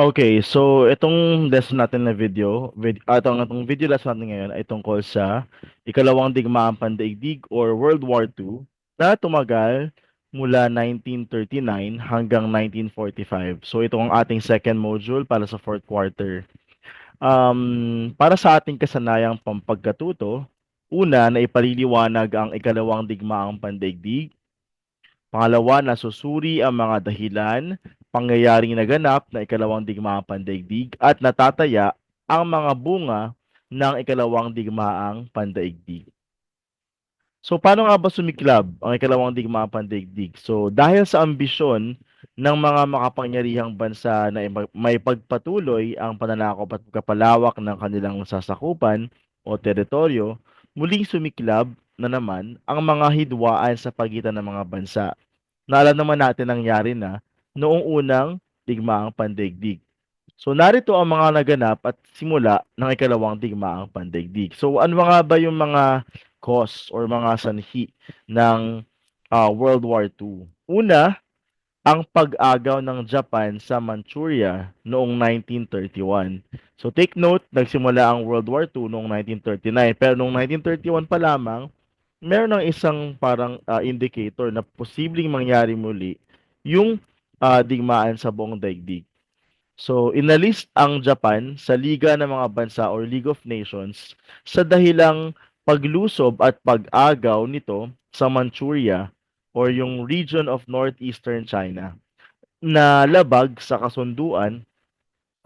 Okay, so itong lesson natin na video, vid ah, itong itong video lesson natin ngayon ay tungkol sa ikalawang digmaang pandaigdig or World War II na tumagal mula 1939 hanggang 1945. So ito ang ating second module para sa fourth quarter. Um, para sa ating kasanayang pampagkatuto, una na ipaliliwanag ang ikalawang digmaang pandaigdig. Pangalawa na susuri ang mga dahilan pangyayaring naganap na ikalawang digmaang pandaigdig at natataya ang mga bunga ng ikalawang digmaang pandaigdig. So paano nga ba sumiklab ang ikalawang digmaang pandaigdig? So dahil sa ambisyon ng mga makapangyarihang bansa na may pagpatuloy ang pananakop at kapalawak ng kanilang sasakupan o teritoryo, muling sumiklab na naman ang mga hidwaan sa pagitan ng mga bansa. Naalala naman natin nangyari na noong unang digmaang pandaigdig. So narito ang mga naganap at simula ng ikalawang digmaang pandaigdig. So ano nga ba yung mga cause or mga sanhi ng uh, World War II? Una, ang pag-agaw ng Japan sa Manchuria noong 1931. So take note, nagsimula ang World War II noong 1939 pero noong 1931 pa lamang meron ng isang parang uh, indicator na posibleng mangyari muli yung uh, digmaan sa buong daigdig. So, inalist ang Japan sa Liga ng mga Bansa or League of Nations sa dahilang paglusob at pag-agaw nito sa Manchuria or yung region of northeastern China na labag sa kasunduan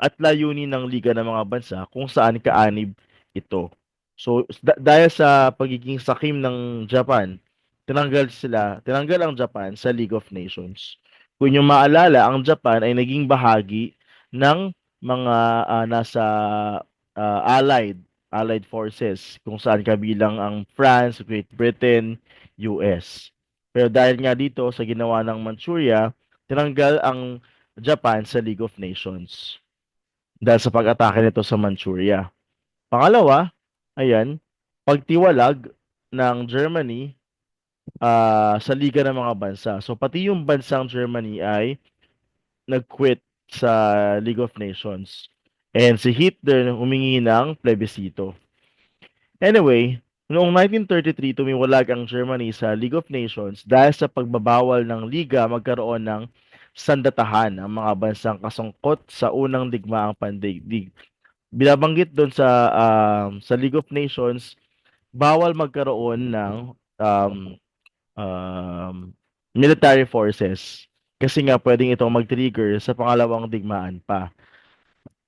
at layunin ng Liga ng mga Bansa kung saan kaanib ito. So, dahil sa pagiging sakim ng Japan, tinanggal sila, tinanggal ang Japan sa League of Nations. Kung yung maalala, ang Japan ay naging bahagi ng mga uh, nasa uh, allied allied forces kung saan kabilang ang France, Great Britain, US. Pero dahil nga dito sa ginawa ng Manchuria, tinanggal ang Japan sa League of Nations dahil sa pag-atake nito sa Manchuria. Pangalawa, ayan, pagtiwalag ng Germany uh, sa liga ng mga bansa. So pati yung bansang Germany ay nag-quit sa League of Nations. And si Hitler humingi ng plebisito. Anyway, noong 1933 tumiwalag ang Germany sa League of Nations dahil sa pagbabawal ng liga magkaroon ng sandatahan ang mga bansang kasungkot sa unang digmaang pandaigdig. Binabanggit doon sa uh, sa League of Nations bawal magkaroon ng um, um, military forces kasi nga pwedeng itong mag-trigger sa pangalawang digmaan pa.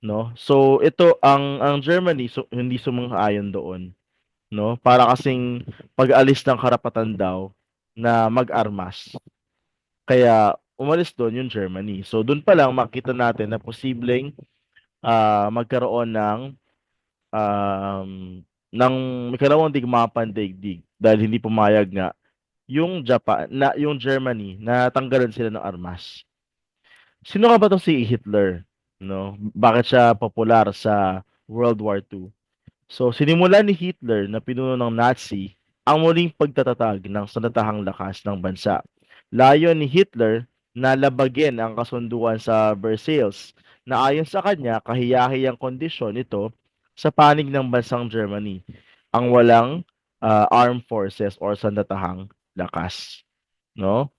No? So ito ang ang Germany so, hindi sumang-ayon doon, no? Para kasing pag-alis ng karapatan daw na mag-armas. Kaya umalis doon yung Germany. So doon pa lang makita natin na posibleng uh, magkaroon ng um, ng ikalawang digmaan pandaigdig dahil hindi pumayag nga yung Japan na yung Germany na tanggalan sila ng armas. Sino nga ba 'tong si Hitler, no? Bakit siya popular sa World War II? So sinimulan ni Hitler na pinuno ng Nazi ang muling pagtatatag ng sandatahang lakas ng bansa. Layon ni Hitler na labagin ang kasunduan sa Versailles na ayon sa kanya kahiyahiyang kondisyon ito sa panig ng bansang Germany ang walang uh, armed forces or sandatahang lakas, no?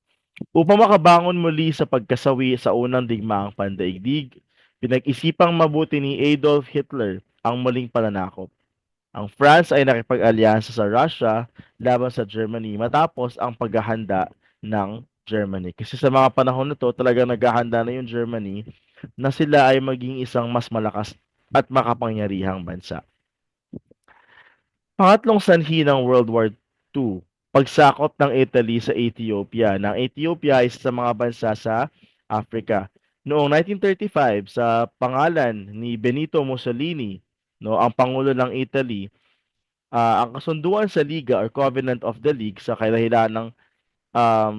Upang makabangon muli sa pagkasawi sa unang digmaang pandaigdig, pinag-isipang mabuti ni Adolf Hitler ang muling pananakop. Ang France ay nakipag-alyansa sa Russia laban sa Germany matapos ang paghahanda ng Germany. Kasi sa mga panahon na to, talagang naghahanda na yung Germany na sila ay maging isang mas malakas at makapangyarihang bansa. Pangatlong sanhi ng World War II pagsakop ng Italy sa Ethiopia. Nang Ethiopia ay sa mga bansa sa Africa. Noong 1935 sa pangalan ni Benito Mussolini, no, ang pangulo ng Italy, uh, ang kasunduan sa Liga or Covenant of the League sa kailangan ng um,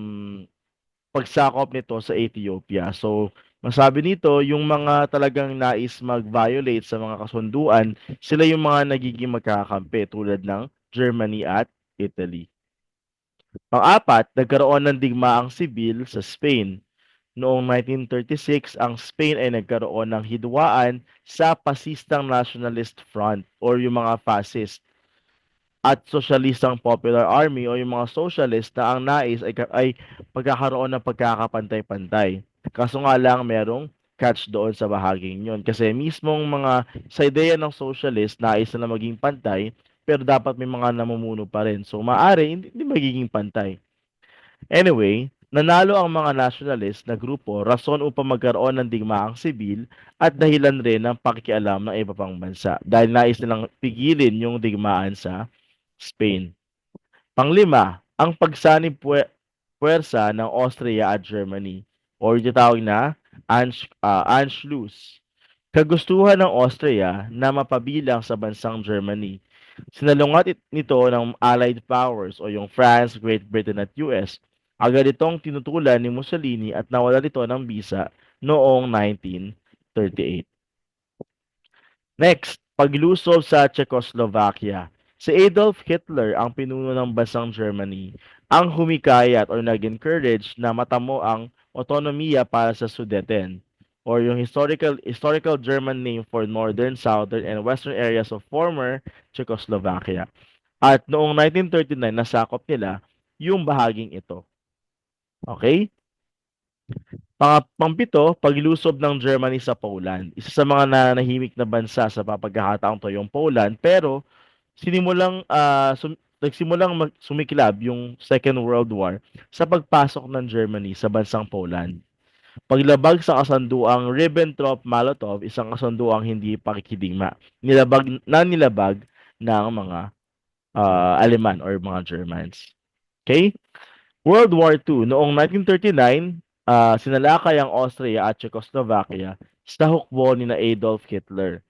pagsakop nito sa Ethiopia. So, masabi nito, yung mga talagang nais mag-violate sa mga kasunduan, sila yung mga nagiging magkakampi tulad ng Germany at Italy. Pang-apat, nagkaroon ng digmaang sibil sa Spain. Noong 1936, ang Spain ay nagkaroon ng hidwaan sa Pasistang Nationalist Front or yung mga fascist at Sosyalistang Popular Army o yung mga socialist na ang nais ay, ay pagkakaroon ng pagkakapantay-pantay. Kaso nga lang merong catch doon sa bahaging yun. Kasi mismong mga sa ideya ng socialist, nais na maging pantay, pero dapat may mga namumuno pa rin. So maari hindi, hindi magiging pantay. Anyway, nanalo ang mga nationalist na grupo rason upang magkaroon ng digmaang sibil at dahilan rin ng pakikialam ng iba pang bansa dahil nais nilang pigilin yung digmaan sa Spain. Panglima, ang pagsanib puwe- puwersa ng Austria at Germany or yung tawag na Ansch, ah, Anschluss. Kagustuhan ng Austria na mapabilang sa bansang Germany. Sinalungat it- nito ng Allied powers o yung France, Great Britain at US. Agad itong tinutulan ni Mussolini at nawala nito ng bisa noong 1938. Next, paglusob sa Czechoslovakia. Si Adolf Hitler ang pinuno ng bansang Germany ang humikayat or nag-encourage na matamo ang otonomiya para sa Sudeten or yung historical historical German name for northern, southern, and western areas of former Czechoslovakia. At noong 1939, nasakop nila yung bahaging ito. Okay? Pang pangpito, paglusob ng Germany sa Poland. Isa sa mga nanahimik na bansa sa papagkakataong to yung Poland, pero sinimulang ah, sum- nagsimulang mag- sumiklab yung Second World War sa pagpasok ng Germany sa bansang Poland. Paglabag sa kasanduang Ribbentrop-Molotov, isang kasanduang hindi pakikidigma. Nilabag na nilabag ng mga ah, Aleman or mga Germans. Okay? World War II, noong 1939, ah, sinalakay ang Austria at Czechoslovakia sa hukbo ni na Adolf Hitler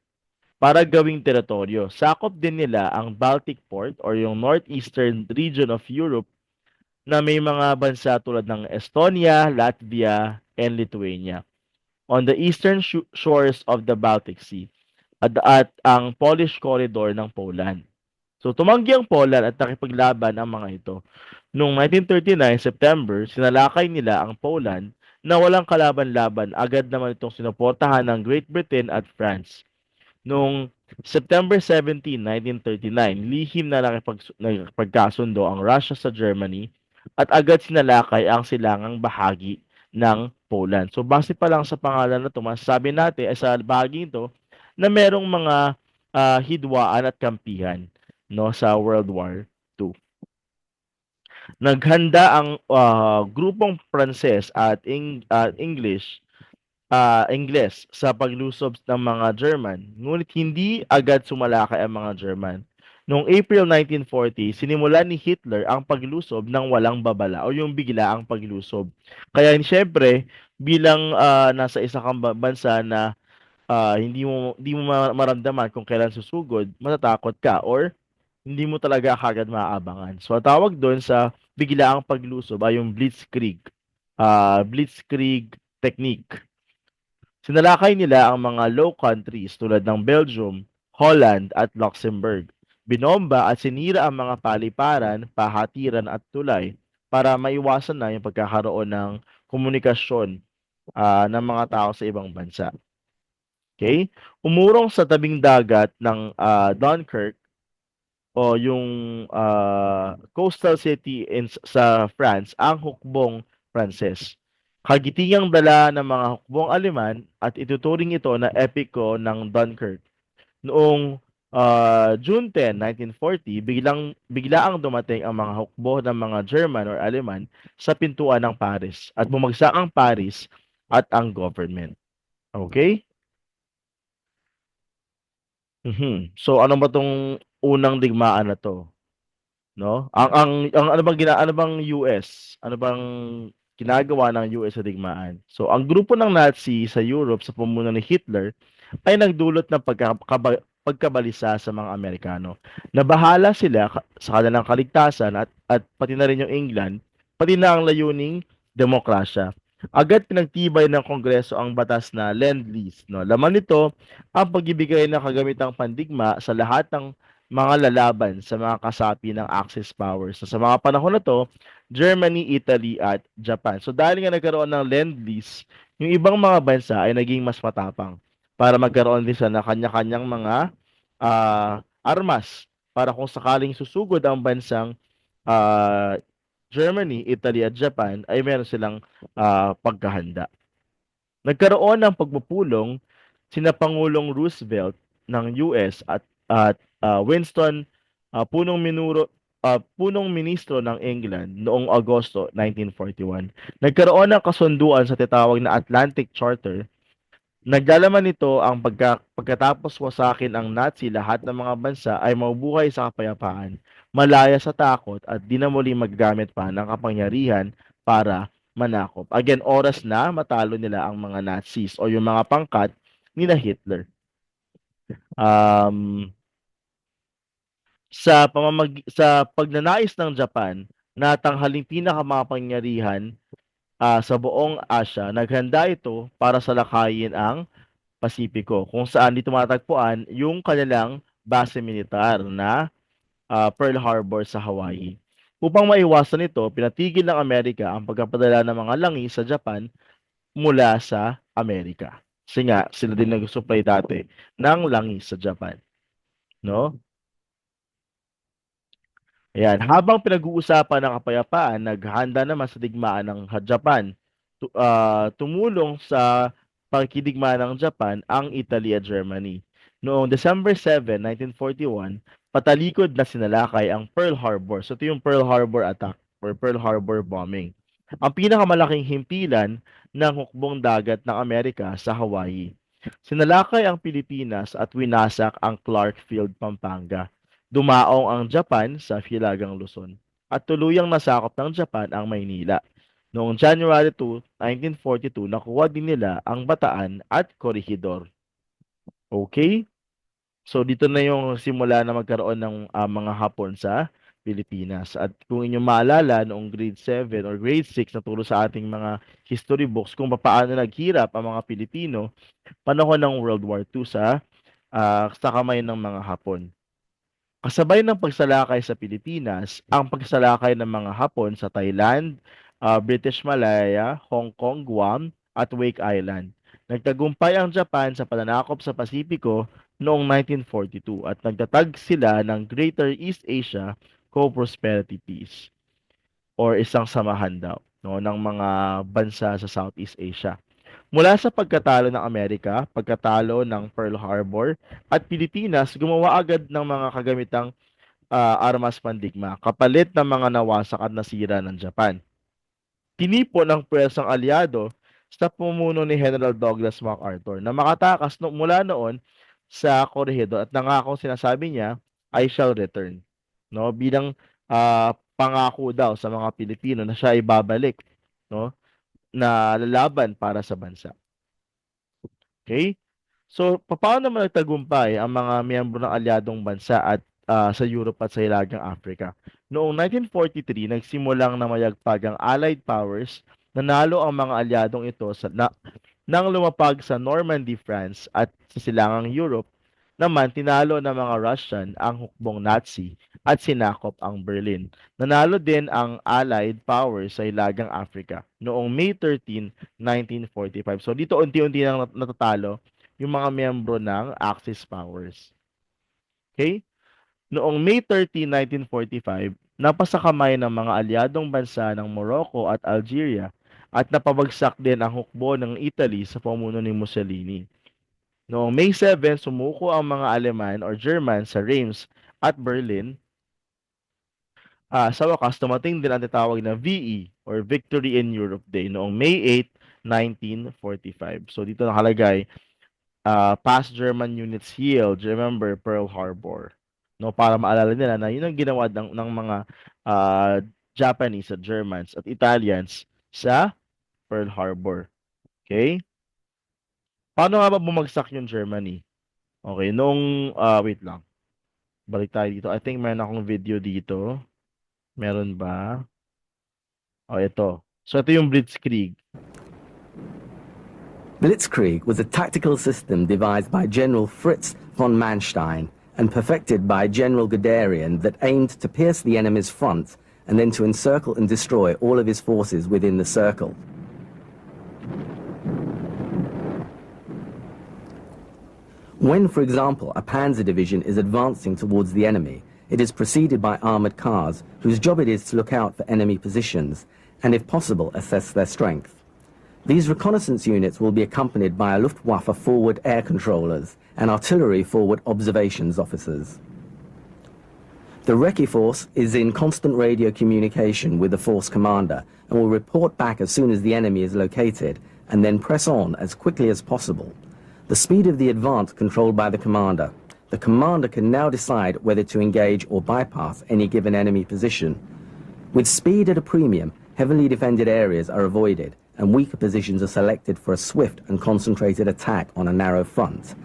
para gawing teritoryo. Sakop din nila ang Baltic Port or yung northeastern region of Europe na may mga bansa tulad ng Estonia, Latvia, and Lithuania on the eastern sho- shores of the Baltic Sea at, at ang Polish corridor ng Poland. So tumanggi ang Poland at nakipaglaban ang mga ito. Noong 1939 September, sinalakay nila ang Poland na walang kalaban-laban. Agad naman itong sinuportahan ng Great Britain at France. Noong September 17, 1939, lihim na nakipag- nakipagkasundo ang Russia sa Germany at agad sinalakay ang silangang bahagi ng Poland. So base pa lang sa pangalan na ito, masasabi natin ay sa bahagi ito na merong mga ah, hidwaan at kampihan no sa World War II. Naghanda ang ah, grupong Pranses at Eng- at English ah, Ingles sa paglusob ng mga German, ngunit hindi agad sumalakay ang mga German. Noong April 1940, sinimulan ni Hitler ang paglusob ng walang babala o yung biglaang paglusob. Kaya siyempre, bilang ah, nasa isa kang ba- bansa na ah, hindi mo hindi mo ma- maramdaman kung kailan susugod, matatakot ka or hindi mo talaga kagad maaabangan. So, ang tawag doon sa biglaang paglusob ay yung blitzkrieg. ah blitzkrieg technique. Sinalakay nila ang mga low countries tulad ng Belgium, Holland at Luxembourg. Binomba at sinira ang mga paliparan, pahatiran at tulay para maiwasan na yung pagkakaroon ng komunikasyon ah, ng mga tao sa ibang bansa. Okay? Umurong sa tabing dagat ng ah, Dunkirk o yung ah, coastal city in, sa France ang hukbong Pranses. Kagitingang dala ng mga hukbong Aleman at ituturing ito na epiko ng Dunkirk. Noong ah, June 10, 1940, biglang biglaang dumating ang mga hukbo ng mga German or Aleman sa pintuan ng Paris at bumagsak ang Paris at ang government. Okay? Mhm. So ano ba tong unang digmaan na to? No? Ang ang, ang ano bang gina, ano bang US? Ano bang ginagawa ng US sa digmaan? So ang grupo ng Nazi sa Europe sa pamumuno ni Hitler ay nagdulot ng pagkakaba, pagkabalisa sa mga Amerikano. Nabahala sila sa kanilang kaligtasan at at pati na rin yung England, pati na ang layuning demokrasya. Agad pinagtibay ng Kongreso ang batas na Lend-Lease. No? Laman nito ang pagbibigay ng kagamitang pandigma sa lahat ng mga lalaban sa mga kasapi ng Axis powers. So, sa mga panahon na to, Germany, Italy, at Japan. So dahil nga nagkaroon ng Lend-Lease, yung ibang mga bansa ay naging mas matapang para magkaroon din sila ng kanya-kanyang mga ah, armas para kung sakaling susugod ang bansang ah, Germany, Italy, at Japan ay meron silang ah, pagkahanda. Nagkaroon ng pagpupulong sina Pangulong Roosevelt ng US at at ah, Winston ah, punong minuro ah, punong ministro ng England noong Agosto 1941. Nagkaroon ng kasunduan sa tinatawag na Atlantic Charter. Naglalaman nito ang pagka, pagkatapos wasakin ang Nazi, lahat ng mga bansa ay mabubuhay sa kapayapaan, malaya sa takot at di na muli maggamit pa ng kapangyarihan para manakop. Again, oras na matalo nila ang mga Nazis o yung mga pangkat ni na Hitler. Um, sa pamamag sa pagnanais ng Japan na tanghaling pinakamakapangyarihan ah, sa buong Asia, naghanda ito para salakayin ang Pasipiko kung saan dito matatagpuan yung kanilang base militar na ah, Pearl Harbor sa Hawaii. Upang maiwasan ito, pinatigil ng Amerika ang pagpapadala ng mga langis sa Japan mula sa Amerika. Kasi nga, sila din nag-supply dati ng langis sa Japan. No? Ayan, habang pinag-uusapan ng kapayapaan, naghanda naman sa digmaan ng Japan. Tu- ah, tumulong sa pagkidigmaan ng Japan ang Italy at Germany. Noong December 7, 1941, patalikod na sinalakay ang Pearl Harbor. So ito yung Pearl Harbor attack or Pearl Harbor bombing. Ang pinakamalaking himpilan ng hukbong dagat ng Amerika sa Hawaii. Sinalakay ang Pilipinas at winasak ang Clark Field, Pampanga dumaong ang Japan sa Hilagang Luzon at tuluyang nasakop ng Japan ang Maynila. Noong January 2, 1942, nakuha din nila ang Bataan at Corregidor. Okay? So dito na yung simula na magkaroon ng ah, mga Hapon sa Pilipinas. At kung inyong maalala, noong grade 7 or grade 6, naturo sa ating mga history books kung paano naghirap ang mga Pilipino panahon ng World War II sa, ah, sa kamay ng mga Hapon. Kasabay ng pagsalakay sa Pilipinas, ang pagsalakay ng mga Hapon sa Thailand, ah, British Malaya, Hong Kong, Guam, at Wake Island. Nagtagumpay ang Japan sa pananakop sa Pasipiko noong 1942 at nagtatag sila ng Greater East Asia Co-Prosperity Peace or isang samahan daw no, ng mga bansa sa Southeast Asia. Mula sa pagkatalo ng Amerika, pagkatalo ng Pearl Harbor, at Pilipinas, gumawa agad ng mga kagamitang ah, armas pandigma, kapalit ng mga nawasak at nasira ng Japan. Tinipo ng pwersang aliado sa pumuno ni General Douglas MacArthur na makatakas no, mula noon sa Corregidor at nangako sinasabi niya, I shall return. No, bilang ah, pangako daw sa mga Pilipino na siya ay babalik, no, na lalaban para sa bansa. Okay? So, paano naman nagtagumpay ang mga miyembro ng alyadong bansa at ah, sa Europe at sa Hilagang Africa? Noong 1943, nagsimulang namayagpag ang Allied Powers, nanalo ang mga alyadong ito sa, na, nang lumapag sa Normandy, France at sa silangang Europe, naman tinalo ng mga Russian ang hukbong Nazi at sinakop ang Berlin. Nanalo din ang Allied Powers sa Hilagang Africa noong May 13, 1945. So dito unti-unti nang nat- natatalo yung mga miyembro ng Axis Powers. Okay? Noong May 13, 1945, napasa kamay ng mga alyadong bansa ng Morocco at Algeria at napabagsak din ang hukbo ng Italy sa pamuno ni Mussolini. Noong May 7, sumuko ang mga Aleman or German sa Reims at Berlin. Ah, sa wakas, tumating din ang tinatawag na VE or Victory in Europe Day noong May 8, 1945. So dito nakalagay, uh, past German units yield, remember Pearl Harbor. No, para maalala nila na yun ang ginawa ng, ng mga ah, Japanese at Germans at Italians sa Pearl Harbor. Okay? Paano nga ba bumagsak yung Germany? Okay, nung, ah, wait lang. Balik tayo dito. I think meron akong video dito. Meron ba? Oh, ito. So, ito yung Blitzkrieg. Blitzkrieg was a tactical system devised by General Fritz von Manstein and perfected by General Guderian that aimed to pierce the enemy's front and then to encircle and destroy all of his forces within the circle. When, for example, a panzer division is advancing towards the enemy, it is preceded by armored cars whose job it is to look out for enemy positions and, if possible, assess their strength. These reconnaissance units will be accompanied by a Luftwaffe forward air controllers and artillery forward observations officers. The Recce force is in constant radio communication with the force commander and will report back as soon as the enemy is located and then press on as quickly as possible. The speed of the advance controlled by the commander. The commander can now decide whether to engage or bypass any given enemy position. With speed at a premium, heavily defended areas are avoided and weaker positions are selected for a swift and concentrated attack on a narrow front.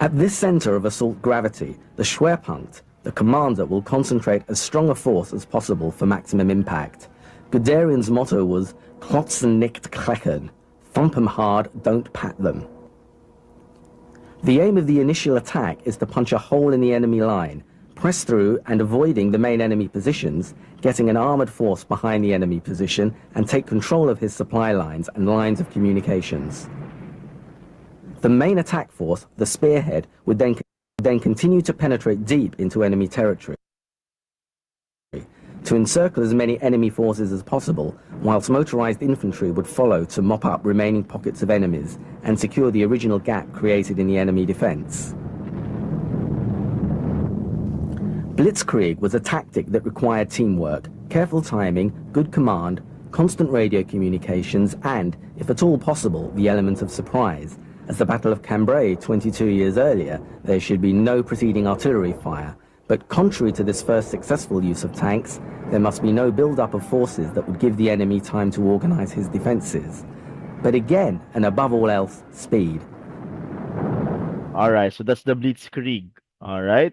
At this center of assault gravity, the Schwerpunkt, the commander will concentrate as strong a force as possible for maximum impact. Guderian's motto was Klotzen nicht kleckern, thump 'em hard, don't pat them. The aim of the initial attack is to punch a hole in the enemy line, press through and avoiding the main enemy positions, getting an armored force behind the enemy position and take control of his supply lines and lines of communications. The main attack force, the spearhead, would then, then continue to penetrate deep into enemy territory to encircle as many enemy forces as possible, whilst motorized infantry would follow to mop up remaining pockets of enemies and secure the original gap created in the enemy defense. Blitzkrieg was a tactic that required teamwork, careful timing, good command, constant radio communications, and, if at all possible, the element of surprise. As the Battle of Cambrai 22 years earlier, there should be no preceding artillery fire. But contrary to this first successful use of tanks, there must be no build-up of forces that would give the enemy time to organize his defenses. But again, and above all else, speed. All right, so that's the Blitzkrieg. All right.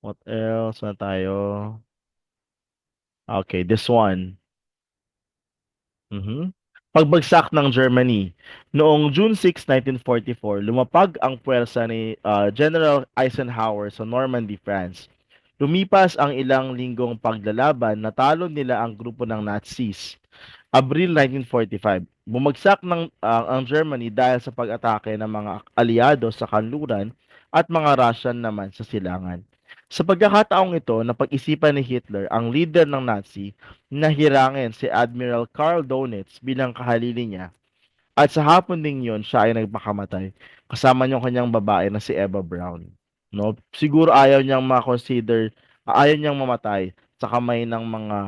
What else na? Okay, this one. Mhm. Pagbagsak ng Germany. Noong June 6, 1944, lumapag ang puwersa ni ah, General Eisenhower sa Normandy, France. Lumipas ang ilang linggong paglalaban, natalo nila ang grupo ng Nazis. Abril 1945, bumagsak ng ah, ang Germany dahil sa pag-atake ng mga aliado sa kanluran at mga Russian naman sa silangan. Sa pagkakataong ito, napag-isipan ni Hitler, ang leader ng Nazi, na hirangin si Admiral Karl Donitz bilang kahalili niya. At sa hapon ding yun, siya ay nagpakamatay. Kasama niyo kanyang babae na si Eva Braun. No? Siguro ayaw niyang ma-consider, ayaw niyang mamatay sa kamay ng mga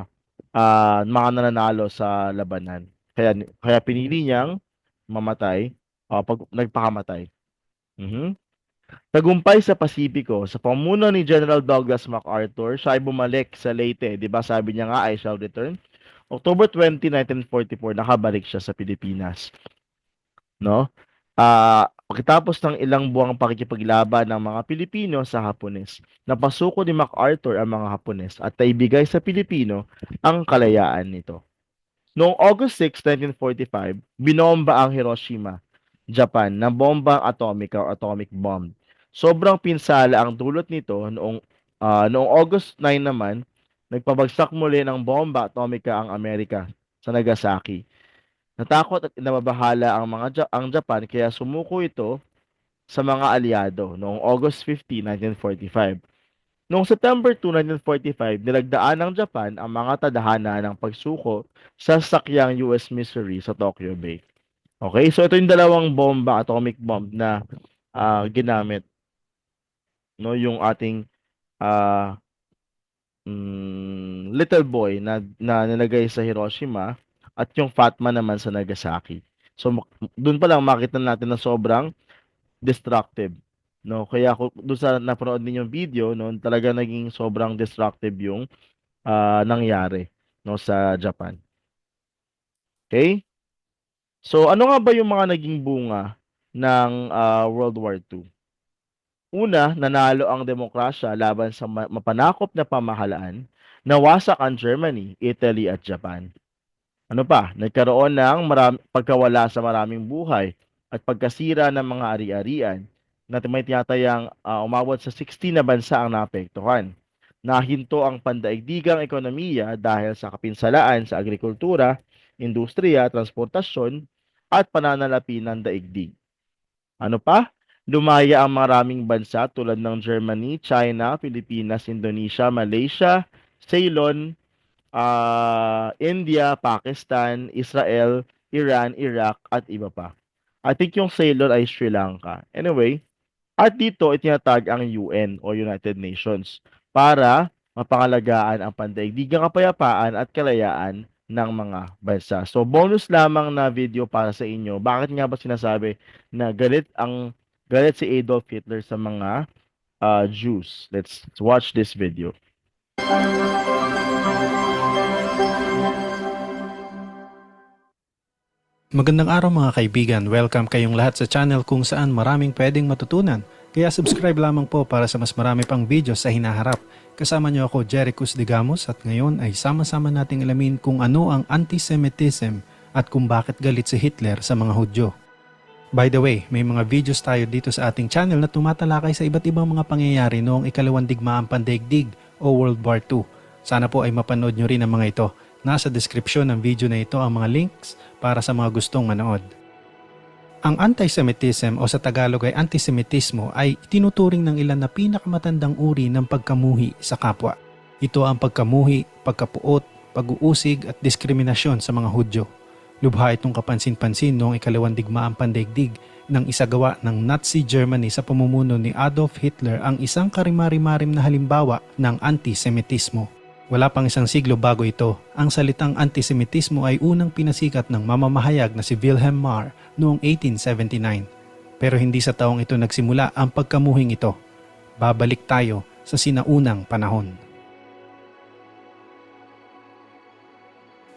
ah, mga nananalo sa labanan. Kaya kaya pinili niyang mamatay ah, pag nagpakamatay. Mhm. Tagumpay sa Pasipiko, sa pamuno ni General Douglas MacArthur, siya ay bumalik sa Leyte. Di ba sabi niya nga, I shall return. October 20, 1944, nakabalik siya sa Pilipinas. No? Ah, pagkatapos ng ilang buwang pakikipaglaban ng mga Pilipino sa Hapones, napasuko ni MacArthur ang mga Hapones at naibigay sa Pilipino ang kalayaan nito. Noong August 6, 1945, binomba ang Hiroshima, Japan, ng bombang atomika o atomic bomb. Sobrang pinsala ang dulot nito noong ah, noong August 9 naman, nagpabagsak muli ng bomba atomika ang Amerika sa Nagasaki. Natakot at nababahala ang mga Ja- ang Japan kaya sumuko ito sa mga aliado noong August 15, 1945. Noong September 2, 1945, nilagdaan ng Japan ang mga tadhana ng pagsuko sa sakyang US Missouri sa Tokyo Bay. Okay, so ito yung dalawang bomba, atomic bomb na ah, ginamit no yung ating ah mm, little boy na, na nilagay sa Hiroshima at yung Fatma naman sa Nagasaki. So doon pa lang makita natin na sobrang destructive. No, kaya kung doon sa napanood ninyong video, no, talaga naging sobrang destructive yung ah, nangyari no sa Japan. Okay? So ano nga ba yung mga naging bunga ng ah, World War II? Una, nanalo ang demokrasya laban sa ma- mapanakop na pamahalaan, nawasak ang Germany, Italy at Japan. Ano pa? Nagkaroon ng maram- pagkawala sa maraming buhay at pagkasira ng mga ari-arian. na may tinatayang ah, umabot sa 16 na bansa ang naapektuhan. Nahinto ang pandaigdigang ekonomiya dahil sa kapinsalaan sa agrikultura, industriya, transportasyon, at pananalapi ng daigdig. Ano pa? Lumaya ang maraming bansa tulad ng Germany, China, Pilipinas, Indonesia, Malaysia, Ceylon, ah, India, Pakistan, Israel, Iran, Iraq, at iba pa. I think yung Ceylon ay Sri Lanka. Anyway, at dito itinatag ang UN o United Nations para mapangalagaan ang pandaigdigang kapayapaan at kalayaan ng mga bansa. So bonus lamang na video para sa inyo. Bakit nga ba sinasabi na galit ang galit si Adolf Hitler sa mga ah, Jews? Let's watch this video. Magandang araw mga kaibigan. Welcome kayong lahat sa channel kung saan maraming pwedeng matutunan. Kaya subscribe lamang po para sa mas marami pang videos sa hinaharap. Kasama niyo ako Jerichus Digamos at ngayon ay sama-sama nating alamin kung ano ang antisemitism at kung bakit galit si Hitler sa mga Hudyo. By the way, may mga videos tayo dito sa ating channel na tumatalakay sa iba't ibang mga pangyayari noong ikalawang digmaang pandaigdig o World War II. Sana po ay mapanood nyo rin ang mga ito. Nasa description ng video na ito ang mga links para sa mga gustong manood. Ang antisemitism o sa Tagalog ay antisemitismo ay tinuturing ng ilan na pinakamatandang uri ng pagkamuhi sa kapwa. Ito ang pagkamuhi, pagkapuot, pag-uusig at diskriminasyon sa mga Hudyo. Lubha itong kapansin-pansin noong ikalawang digmaang pandaigdig nang isagawa ng Nazi Germany sa pamumuno ni Adolf Hitler ang isang karimari-marim na halimbawa ng antisemitismo. Wala pang isang siglo bago ito, ang salitang antisemitismo ay unang pinasikat ng mamamahayag na si Wilhelm Marr noong 1879. Pero hindi sa taong ito nagsimula ang pagkamuhing ito. Babalik tayo sa sinaunang panahon.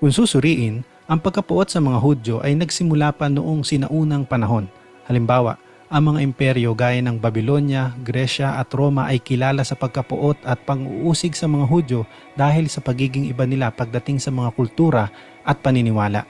Kung susuriin, ang pagkapuot sa mga Hudyo ay nagsimula pa noong sinaunang panahon. Halimbawa, ang mga imperyo gaya ng Babylonia, Gresya at Roma ay kilala sa pagkapuot at pang-uusig sa mga Hudyo dahil sa pagiging iba nila pagdating sa mga kultura at paniniwala.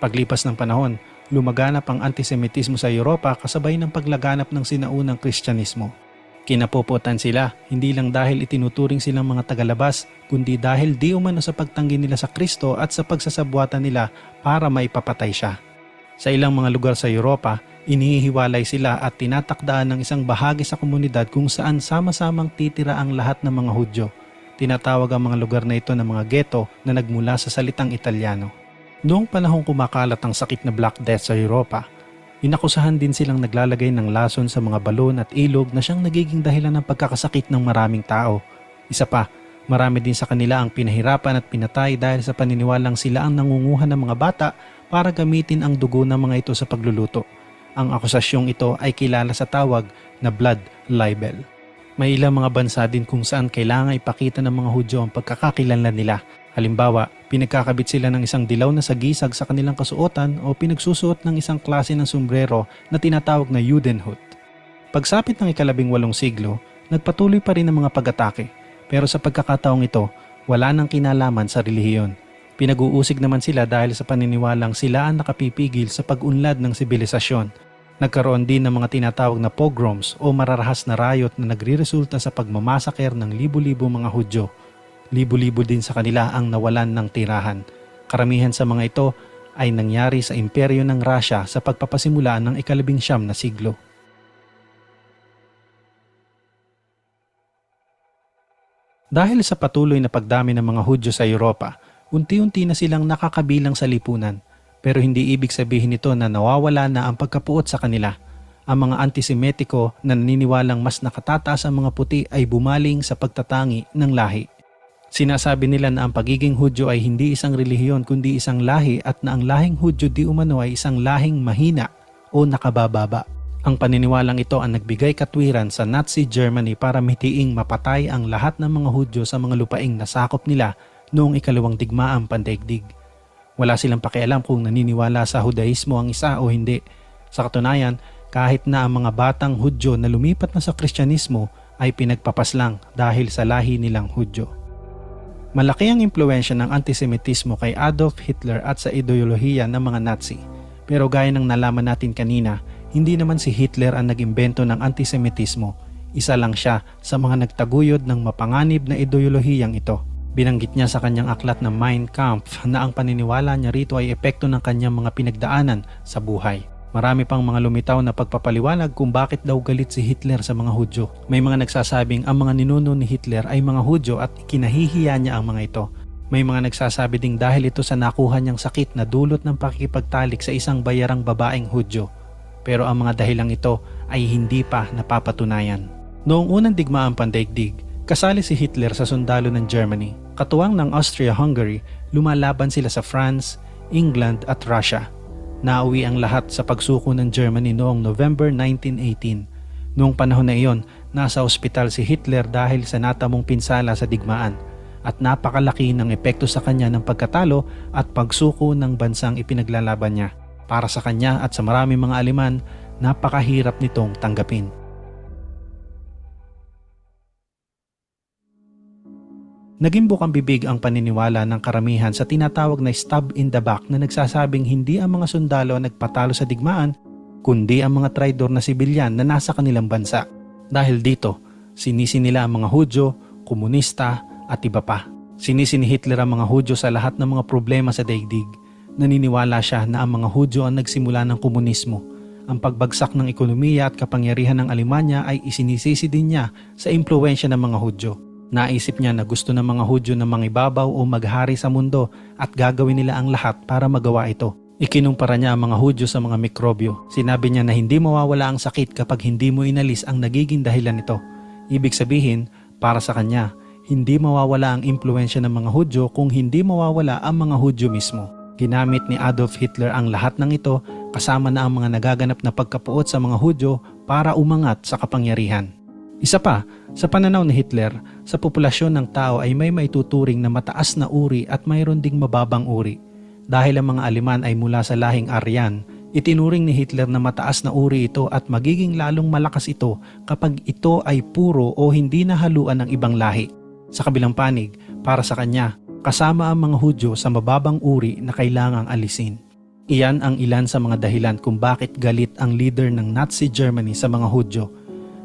Paglipas ng panahon, lumaganap ang antisemitismo sa Europa kasabay ng paglaganap ng sinaunang Kristyanismo. Kinapopotan sila hindi lang dahil itinuturing silang mga tagalabas, kundi dahil di umano sa pagtanggi nila sa Kristo at sa pagsasabuatan nila para maipapatay siya. Sa ilang mga lugar sa Europa, inihiwalay sila at tinatakdaan ng isang bahagi sa komunidad kung saan sama-samang titira ang lahat ng mga Hudyo. Tinatawag ang mga lugar na ito ng mga ghetto na nagmula sa salitang Italyano. Noong panahong kumakalat ang sakit na Black Death sa Europa, inakusahan din silang naglalagay ng lason sa mga balon at ilog na siyang nagiging dahilan ng pagkakasakit ng maraming tao. Isa pa, marami din sa kanila ang pinahirapan at pinatay dahil sa paniniwalang sila ang nangunguha ng mga bata para gamitin ang dugo ng mga ito sa pagluluto. Ang akusasyong ito ay kilala sa tawag na blood libel. May ilang mga bansa din kung saan kailangan ipakita ng mga Hudyo ang pagkakakilanlan nila. Halimbawa, pinagkakabit sila ng isang dilaw na sagisag sa kanilang kasuotan o pinagsusuot ng isang klase ng sombrero na tinatawag na Judenhut. Pagsapit ng ikalabing walong siglo, nagpatuloy pa rin ang mga pag-atake. Pero sa pagkakataong ito, wala nang kinalaman sa relihiyon. Pinag-uusig naman sila dahil sa paniniwalang sila ang nakapipigil sa pag-unlad ng sibilisasyon. Nagkaroon din ng mga tinatawag na pogroms o mararahas na riot na nagriresulta sa pagmamasaker ng libu-libo mga Hudyo. Libu-libo din sa kanila ang nawalan ng tirahan. Karamihan sa mga ito ay nangyari sa imperyo ng Russia sa pagpapasimula ng ikalabing siyam na siglo. Dahil sa patuloy na pagdami ng mga Hudyo sa Europa, unti-unti na silang nakakabilang sa lipunan. Pero hindi ibig sabihin nito na nawawala na ang pagkapuot sa kanila. Ang mga antisemitiko na naniniwalang mas nakatataas ang mga puti ay bumaling sa pagtatangi ng lahi. Sinasabi nila na ang pagiging Hudyo ay hindi isang relihiyon kundi isang lahi at na ang lahing Hudyo di umano ay isang lahing mahina o nakabababa. Ang paniniwalang ito ang nagbigay katwiran sa Nazi Germany para mitiing mapatay ang lahat ng mga Hudyo sa mga lupaing nasakop nila noong ikalawang digmaang pandaigdig. Wala silang pakialam kung naniniwala sa Hudaismo ang isa o hindi. Sa katunayan, kahit na ang mga batang Hudyo na lumipat na sa Kristyanismo ay pinagpapaslang dahil sa lahi nilang Hudyo. Malaki ang impluensya ng antisemitismo kay Adolf Hitler at sa ideolohiya ng mga Nazi. Pero gaya ng nalaman natin kanina, hindi naman si Hitler ang nag-imbento ng antisemitismo. Isa lang siya sa mga nagtaguyod ng mapanganib na ideolohiyang ito. Binanggit niya sa kanyang aklat na Mein Kampf na ang paniniwala niya rito ay epekto ng kanyang mga pinagdaanan sa buhay. Marami pang mga lumitaw na pagpapaliwanag kung bakit daw galit si Hitler sa mga Hudyo. May mga nagsasabing ang mga ninuno ni Hitler ay mga Hudyo at kinahihiya niya ang mga ito. May mga nagsasabi ding dahil ito sa nakuha niyang sakit na dulot ng pakikipagtalik sa isang bayarang babaeng Hudyo. Pero ang mga dahilang ito ay hindi pa napapatunayan. Noong unang digmaang pandaigdig, kasali si Hitler sa sundalo ng Germany. Katuwang ng Austria-Hungary, lumalaban sila sa France, England at Russia. Nauwi ang lahat sa pagsuko ng Germany noong November 1918. Noong panahon na iyon, nasa ospital si Hitler dahil sa natamong pinsala sa digmaan at napakalaki ng epekto sa kanya ng pagkatalo at pagsuko ng bansang ipinaglalaban niya. Para sa kanya at sa maraming mga Aleman, napakahirap nitong tanggapin. Naging bukang bibig ang paniniwala ng karamihan sa tinatawag na stab in the back na nagsasabing hindi ang mga sundalo nagpatalo sa digmaan, kundi ang mga traidor na sibilyan na nasa kanilang bansa. Dahil dito, sinisi nila ang mga Hudyo, komunista at iba pa. Sinisi ni Hitler ang mga Hudyo sa lahat ng mga problema sa daigdig. Naniniwala siya na ang mga Hudyo ang nagsimula ng komunismo. Ang pagbagsak ng ekonomiya at kapangyarihan ng Alemanya ay isinisisi din niya sa impluensya ng mga Hudyo. Naisip niya na gusto ng mga Hudyo na mangibabaw o maghari sa mundo at gagawin nila ang lahat para magawa ito. Ikinumpara niya ang mga Hudyo sa mga mikrobyo. Sinabi niya na hindi mawawala ang sakit kapag hindi mo inalis ang nagiging dahilan nito. Ibig sabihin, para sa kanya, hindi mawawala ang impluensya ng mga Hudyo kung hindi mawawala ang mga Hudyo mismo. Ginamit ni Adolf Hitler ang lahat ng ito kasama na ang mga nagaganap na pagkapuot sa mga Hudyo para umangat sa kapangyarihan. Isa pa, sa pananaw ni Hitler, sa populasyon ng tao ay may maituturing na mataas na uri at mayroon ding mababang uri. Dahil ang mga Aleman ay mula sa lahing Aryan, itinuring ni Hitler na mataas na uri ito at magiging lalong malakas ito kapag ito ay puro o hindi nahaluan ng ibang lahi. Sa kabilang panig, para sa kanya, kasama ang mga Hudyo sa mababang uri na kailangang alisin. Iyan ang ilan sa mga dahilan kung bakit galit ang leader ng Nazi Germany sa mga Hudyo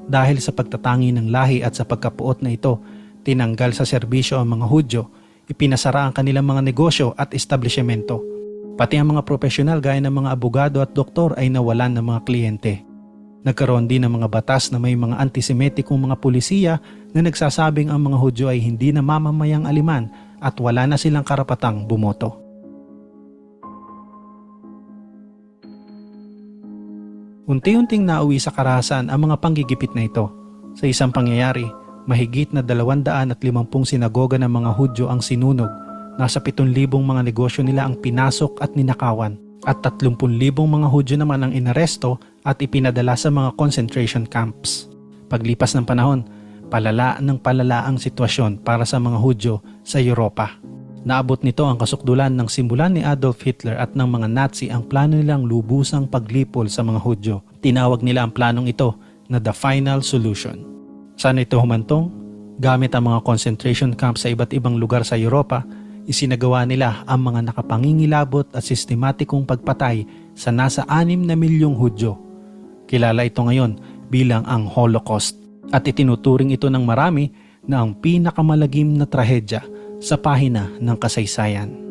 dahil sa pagtatangi ng lahi at sa pagkapuot na ito, tinanggal sa serbisyo ang mga Hudyo, ipinasara ang kanilang mga negosyo at establishmento. Pati ang mga profesional gaya ng mga abogado at doktor ay nawalan ng mga kliyente. Nagkaroon din ng mga batas na may mga antisemitikong mga pulisiya na nagsasabing ang mga Hudyo ay hindi na mamamayang aliman at wala na silang karapatang bumoto. Unti-unting nauwi sa karahasan ang mga panggigipit na ito. Sa isang pangyayari, mahigit na 250 sinagoga ng mga Hudyo ang sinunog. Nasa 7,000 mga negosyo nila ang pinasok at ninakawan. At 30,000 mga Hudyo naman ang inaresto at ipinadala sa mga concentration camps. Paglipas ng panahon, palala ng palala ang sitwasyon para sa mga Hudyo sa Europa. Naabot nito ang kasukdulan ng simulan ni Adolf Hitler at ng mga Nazi ang plano nilang lubusang paglipol sa mga Hudyo. Tinawag nila ang planong ito na the final solution. Saan ito humantong? Gamit ang mga concentration camp sa iba't ibang lugar sa Europa, isinagawa nila ang mga nakapangingilabot at sistematikong pagpatay sa nasa 6 na milyong Hudyo. Kilala ito ngayon bilang ang Holocaust at itinuturing ito ng marami na ang pinakamalagim na trahedya sa pahina ng kasaysayan.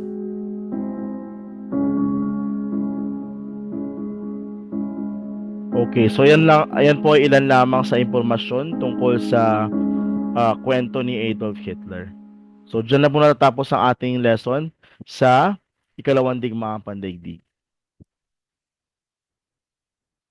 Okay, so yan lang, ayan po ay ilan lamang sa impormasyon tungkol sa ah, kwento ni Adolf Hitler. So diyan na po natatapos ang ating lesson sa ikalawang digmaang pandaigdig.